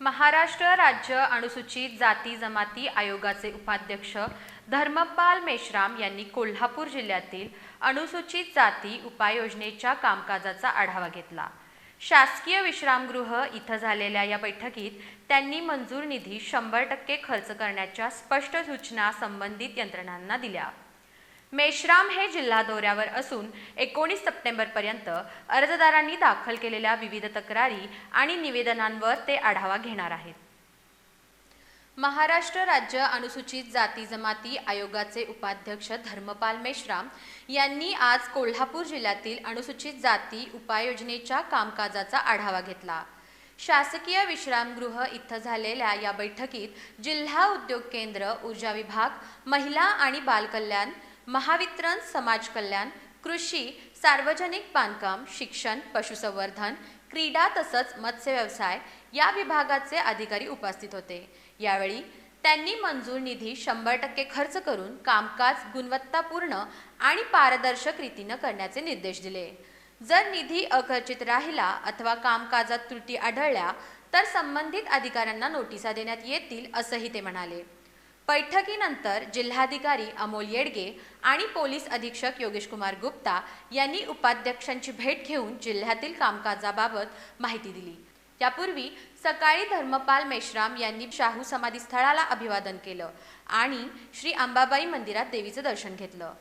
महाराष्ट्र राज्य अनुसूचित जाती जमाती आयोगाचे उपाध्यक्ष धर्मपाल मेश्राम यांनी कोल्हापूर जिल्ह्यातील अनुसूचित जाती उपाययोजनेच्या कामकाजाचा आढावा घेतला. शासकीय विश्रामगृह इथं झालेल्या या बैठकीत त्यांनी मंजूर निधी शंभर टक्के खर्च करण्याच्या स्पष्ट सूचना संबंधित यंत्रणांना दिल्या. मेश्राम हे जिल्हा दौऱ्यावर असून एकोणीस सप्टेंबरपर्यंत अर्जदारांनी दाखल केलेल्या विविध तक्रारी आणि निवेदनांवर ते आढावा घेणार आहेत. महाराष्ट्र राज्य अनुसूचित जाती जमाती आयोगाचे उपाध्यक्ष धर्मपाल मेश्राम यांनी आज कोल्हापूर जिल्ह्यातील अनुसूचित जाती उपाययोजनेच्या कामकाजाचा आढावा घेतला. शासकीय विश्रामगृह इथं झालेल्या या बैठकीत जिल्हा उद्योग केंद्र ऊर्जा विभाग महिला आणि बालकल्याण महावितरण समाज कल्याण कृषी सार्वजनिक बांधकाम शिक्षण पशुसंवर्धन क्रीडा तसंच मत्स्य व्यवसाय या विभागाचे अधिकारी उपस्थित होते. यावेळी त्यांनी मंजूर निधी शंभर टक्के खर्च करून कामकाज गुणवत्तापूर्ण आणि पारदर्शक रीतीनं करण्याचे निर्देश दिले. जर निधी अखर्चित राहिला अथवा कामकाजात त्रुटी आढळल्या तर संबंधित अधिकाऱ्यांना नोटिसा देण्यात येतील असंही ते म्हणाले. बैठकीनंतर जिल्हाधिकारी अमोल येडगे आणि पोलीस अधीक्षक योगेश कुमार गुप्ता यांनी उपाध्यक्षांची भेट घेऊन जिल्ह्यातील कामकाजाबाबत माहिती दिली. यापूर्वी सकाळी धर्मपाल मेश्राम यांनी शाहू समाधी स्थळाला अभिवादन केलं आणि श्री अंबाबाई मंदिरात देवीचं दर्शन घेतलं.